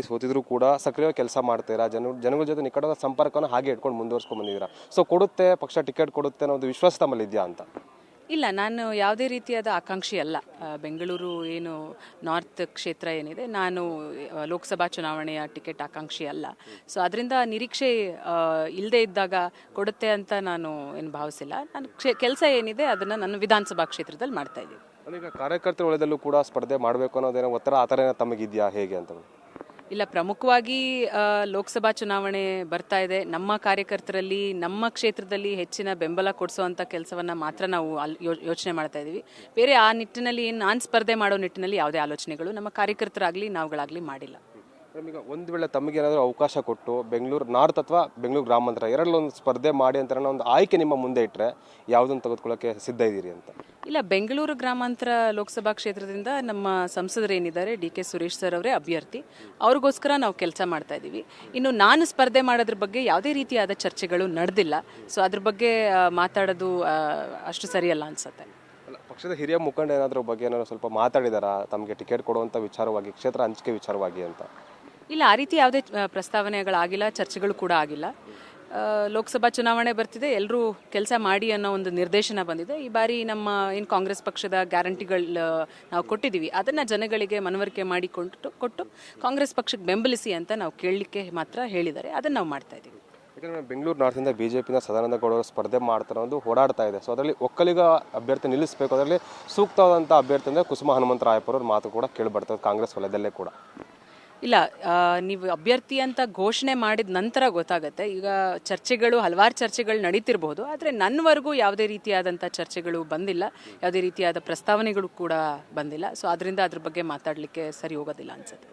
ಸೋತಿದ್ರು ಕೂಡ ಸಕ್ರಿಯವಾಗಿ ಕೆಲಸ ಮಾಡ್ತೀರಾ ಜನ ಜನಗಳ ಜೊತೆ ನಿಕಟದ ಸಂಪರ್ಕವನ್ನು ಹಾಗೆ ಇಟ್ಕೊಂಡು ಮುಂದುವರ್ಸ್ಕೊಂಡು ಬಂದಿದ್ದೀರಾ. ಸೊ ಕೊಡುತ್ತೆ ಪಕ್ಷ ಟಿಕೆಟ್ ಕೊಡುತ್ತೆ ಅನ್ನೋ ಒಂದು ವಿಶ್ವಾಸ ತಮ್ಮಲ್ಲಿ ಇದೆಯಾ ಅಂತ? ಇಲ್ಲ ನಾನು ಯಾವುದೇ ರೀತಿಯಾದ ಆಕಾಂಕ್ಷಿ ಅಲ್ಲ. ಬೆಂಗಳೂರು ಏನು ನಾರ್ತ್ ಕ್ಷೇತ್ರ ಏನಿದೆ ನಾನು ಲೋಕಸಭಾ ಚುನಾವಣೆಯ ಟಿಕೆಟ್ ಆಕಾಂಕ್ಷಿ ಅಲ್ಲ. ಸೊ ಅದರಿಂದ ನಿರೀಕ್ಷೆ ಇಲ್ಲದೆ ಇದ್ದಾಗ ಕೊಡುತ್ತೆ ಅಂತ ನಾನು ಏನು ಭಾವಿಸಿಲ್ಲ. ನಾನು ಕೆಲಸ ಏನಿದೆ ಅದನ್ನು ನಾನು ವಿಧಾನಸಭಾ ಕ್ಷೇತ್ರದಲ್ಲಿ ಮಾಡ್ತಾ ಇದ್ದೀನಿ. ಈಗ ಕಾರ್ಯಕರ್ತರ ಒಳದಲ್ಲೂ ಕೂಡ ಸ್ಪರ್ಧೆ ಮಾಡಬೇಕು ಅನ್ನೋದೇನೋ ಒತ್ತಡ ಆ ಥರ ತಮಗಿದೆಯಾ ಹೇಗೆ ಅಂತ? ಇಲ್ಲ, ಪ್ರಮುಖವಾಗಿ ಲೋಕಸಭಾ ಚುನಾವಣೆ ಬರ್ತಾ ಇದೆ. ನಮ್ಮ ಕಾರ್ಯಕರ್ತರಲ್ಲಿ, ನಮ್ಮ ಕ್ಷೇತ್ರದಲ್ಲಿ ಹೆಚ್ಚಿನ ಬೆಂಬಲ ಕೊಡಿಸುವಂಥ ಕೆಲಸವನ್ನ ಮಾತ್ರ ನಾವು ಯೋಚನೆ ಮಾಡ್ತಾ ಇದ್ದೀವಿ ಬೇರೆ ಆ ನಿಟ್ಟಿನಲ್ಲಿ, ನಾನು ಸ್ಪರ್ಧೆ ಮಾಡೋ ನಿಟ್ಟಿನಲ್ಲಿ ಯಾವುದೇ ಆಲೋಚನೆಗಳು ನಮ್ಮ ಕಾರ್ಯಕರ್ತರಾಗಲಿ, ನಾವುಗಳಾಗಲಿ ಮಾಡಿಲ್ಲ. ಈಗ ಒಂದು ವೇಳೆ ತಮಗೆ ಏನಾದರೂ ಅವಕಾಶ ಕೊಟ್ಟು ಬೆಂಗಳೂರು ನಾರ್ತ್ ಅಥವಾ ಬೆಂಗಳೂರು ಗ್ರಾಮಾಂತರ ಎರಡಲ್ಲೊಂದು ಸ್ಪರ್ಧೆ ಮಾಡಿ ಅಂತ ಒಂದು ಆಯ್ಕೆ ನಿಮ್ಮ ಮುಂದೆ ಇಟ್ಟರೆ ಯಾವುದನ್ನು ತೆಗೆದುಕೊಳ್ಳೋಕ್ಕೆ ಸಿದ್ಧ ಇದ್ದೀರಿ ಅಂತ? ಇಲ್ಲ ಬೆಂಗಳೂರು ಗ್ರಾಮಾಂತರ ಲೋಕಸಭಾ ಕ್ಷೇತ್ರದಿಂದ ನಮ್ಮ ಸಂಸದರೇನಿದ್ದಾರೆ ಡಿ ಕೆ ಸುರೇಶ್ ಸರ್ ಅವರೇ ಅಭ್ಯರ್ಥಿ. ಅವ್ರಿಗೋಸ್ಕರ ನಾವು ಕೆಲಸ ಮಾಡ್ತಾ ಇದ್ದೀವಿ. ಇನ್ನು ನಾನು ಸ್ಪರ್ಧೆ ಮಾಡೋದ್ರ ಬಗ್ಗೆ ಯಾವುದೇ ರೀತಿಯಾದ ಚರ್ಚೆಗಳು ನಡೆದಿಲ್ಲ. ಸೊ ಅದ್ರ ಬಗ್ಗೆ ಮಾತಾಡೋದು ಅಷ್ಟು ಸರಿಯಲ್ಲ ಅನ್ಸುತ್ತೆ. ಪಕ್ಷದ ಹಿರಿಯ ಮುಖಂಡ ಏನಾದರೂ ಬಗ್ಗೆ ಏನಾದ್ರು ಸ್ವಲ್ಪ ಮಾತಾಡಿದಾರಾ? ತಮಗೆ ಟಿಕೆಟ್ ಕೊಡುವಂಥ ವಿಚಾರವಾಗಿ ಕ್ಷೇತ್ರ ಹಂಚಿಕೆ ವಿಚಾರವಾಗಿ ಅಂತ. ಇಲ್ಲ ಆ ರೀತಿ ಯಾವುದೇ ಪ್ರಸ್ತಾವನೆಗಳಾಗಿಲ್ಲ ಚರ್ಚೆಗಳು ಕೂಡ ಆಗಿಲ್ಲ. ಲೋಕಸಭಾ ಚುನಾವಣೆ ಬರ್ತಿದೆ ಎಲ್ಲರೂ ಕೆಲಸ ಮಾಡಿ ಅನ್ನೋ ಒಂದು ನಿರ್ದೇಶನ ಬಂದಿದೆ. ಈ ಬಾರಿ ನಮ್ಮ ಏನು ಕಾಂಗ್ರೆಸ್ ಪಕ್ಷದ ಗ್ಯಾರಂಟಿಗಳು ನಾವು ಕೊಟ್ಟಿದ್ದೀವಿ. ಅದನ್ನು ಜನಗಳಿಗೆ ಮನವರಿಕೆ ಮಾಡಿಕೊಂಡು ಕೊಟ್ಟು ಕಾಂಗ್ರೆಸ್ ಪಕ್ಷಕ್ಕೆ ಬೆಂಬಲಿಸಿ ಅಂತ ನಾವು ಕೇಳಲಿಕ್ಕೆ ಮಾತ್ರ ಹೇಳಿದ್ದಾರೆ. ಅದನ್ನು ನಾವು ಮಾಡ್ತಾ ಇದ್ದೀವಿ. ಯಾಕಂದರೆ ಬೆಂಗಳೂರು ನಾರ್ತಿಂದ ಬಿ ಜೆ ಪಿನ ಸದಾನಂದ ಗೌಡ ಅವರು ಸ್ಪರ್ಧೆ ಮಾಡ್ತಾರೆ ಒಂದು ಓಡಾಡ್ತಾ ಇದೆ. ಸೊ ಅದರಲ್ಲಿ ಒಕ್ಕಲಿಗ ಅಭ್ಯರ್ಥಿ ನಿಲ್ಲಿಸಬೇಕು. ಅದರಲ್ಲಿ ಸೂಕ್ತವಾದಂಥ ಅಭ್ಯರ್ಥಿ ಅಂದರೆ ಕುಸುಮ ಹನುಮಂತರಾಯಪ್ಪರವ್ರ ಮಾತು ಕೂಡ ಕೇಳಿಬರ್ತದೆ ಕಾಂಗ್ರೆಸ್ ವಲಯದಲ್ಲೇ ಕೂಡ. ಇಲ್ಲ ನೀವು ಅಭ್ಯರ್ಥಿ ಅಂತ ಘೋಷಣೆ ಮಾಡಿದ ನಂತರ ಗೊತ್ತಾಗುತ್ತೆ. ಈಗ ಚರ್ಚೆಗಳು, ಹಲವಾರು ಚರ್ಚೆಗಳು ನಡೀತಿರಬಹುದು ಆದರೆ ನನ್ನವರೆಗೂ ಯಾವುದೇ ರೀತಿಯಾದಂಥ ಚರ್ಚೆಗಳು ಬಂದಿಲ್ಲ. ಯಾವುದೇ ರೀತಿಯಾದ ಪ್ರಸ್ತಾವನೆಗಳು ಕೂಡ ಬಂದಿಲ್ಲ. ಸೊ ಅದರಿಂದ ಅದ್ರ ಬಗ್ಗೆ ಮಾತಾಡಲಿಕ್ಕೆ ಸರಿ ಹೋಗೋದಿಲ್ಲ ಅನ್ಸುತ್ತೆ.